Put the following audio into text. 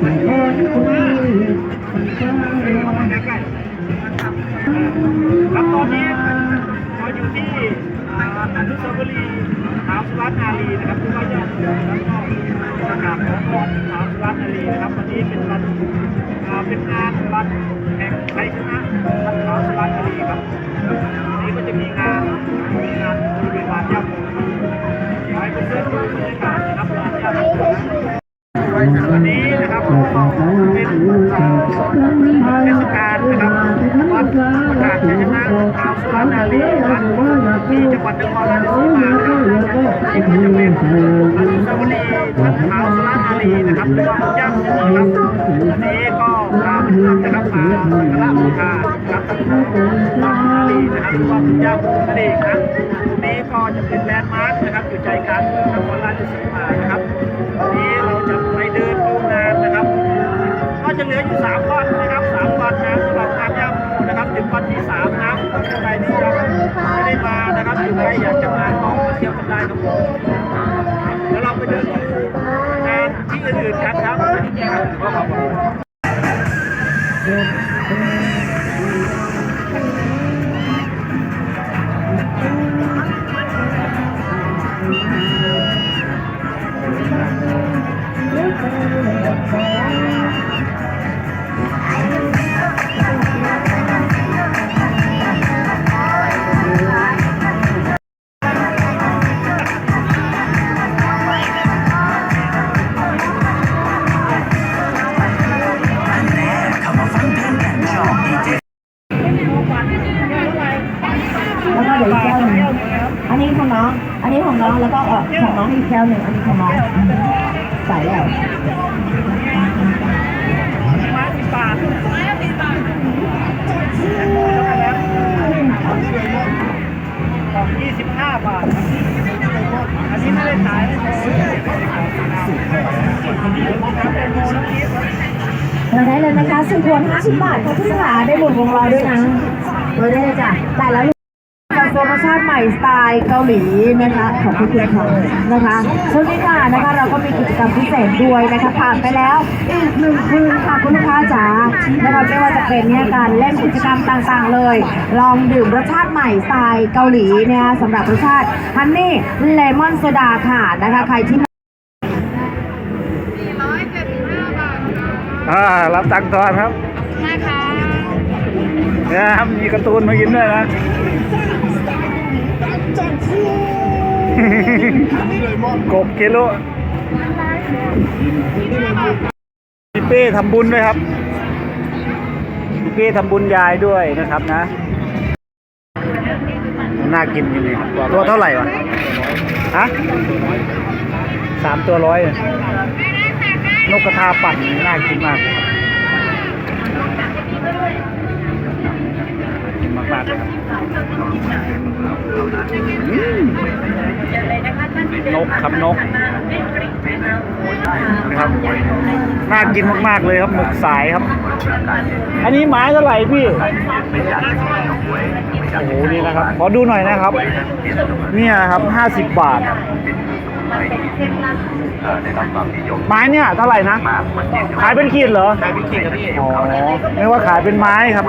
ครั วันนี้นะครับก็เป็นเทศกาลนะครับวันประกาศชัยชนะของท้าวสุรนารีวันที่จังหวัดนครราชสีมานะครับที่ก็จะเป็นอนุสาวรีย์วัดท้าวสุรนารีนะครับหรือว่าวัดย่าโมนะครับวันนี้ก็พาเพื่อนนะครับมาสักการะบูชาครับท้าวสุรนารีนะครับหรือว่วัดย่าโมนั่นเองนะตรงนี้ก็จะเป็นแลนด์มาร์คนะครับอยู่ใจกลางเมืองนครราชสีมานะครับ จะเหลืออยู่3วันนะครับ3วันนะสำหรับการย่าโมนะครับถึงวันที่3นะใครที่ยังไม่ได้มานะครับหรือใครอยากจะมาก็มาเที่ยวกันได้ครับผมแล้วเราไปเดินดูงานที่อื่นๆกันครับ องน้องอันนี้ของน้องแล้วก็เออของน้องอีกแก้วหนึ่งอันนี้ของน้องใส่แล้วไม้สิบบาทของ25บาทครับอันนี้ไม่ได้ขายไม่ใช่เป็นโมน้ำพีชเราได้เลยนะคะส่วนควร50 บาทค่ะพี่ขาได้หมดวงเราด้วยนะเราได้เลยจ้ะแต่แล้วกับโป รโมชั่นใหม่สไตล์เกาหลีนะคะของคุณคุณค่ะนะคะช่วงนี้ค่ะนะคะเราก็มีกิจกรรมพิเศษด้วยนะคะผ่านไปแล้วอีกหนึ่งคืนค่ะคุณลูกค้าจ๋านะคะไม่ว่าจะเป็นเนี่ยการเล่นกิจกรรมต่างๆเลย ลองดื่มรสชาติใหม่สไตล์เกาหลีเนี่ยสำหรับรสชาติฮันนี่เลมอนโซดาค่ะนะคะใครที่อ่ารับตังค์ทอนครับนะคะนะครับมีการ์ตูนมายิ้มด้วยนะ กบเกโลพี่เป้ทำบุญด้วยครับพี่เป้ทำบุญยายด้วยนะครับนะ น่ากินจริงๆตัวเท่าไหร่วะฮะสามตัวร้อยเลยนกกระทาปั่นน่ากินมาก มากๆเลยครับนกครับนกนะครับน่ากินมากๆเลยครับหมึกสายครับ อันนี้ไม้เท่าไหร่พี่โอ้โหนี่นะครับขอดูหน่อยนะครับ เนี่ยครับห้าสิบบาทไม้เนี่ยเท่าไหร่นะ ขายเป็นขีดเหรอขายเป็นขีดครับพี่อ๋อไม่ว่าขายเป็นไม้ครับ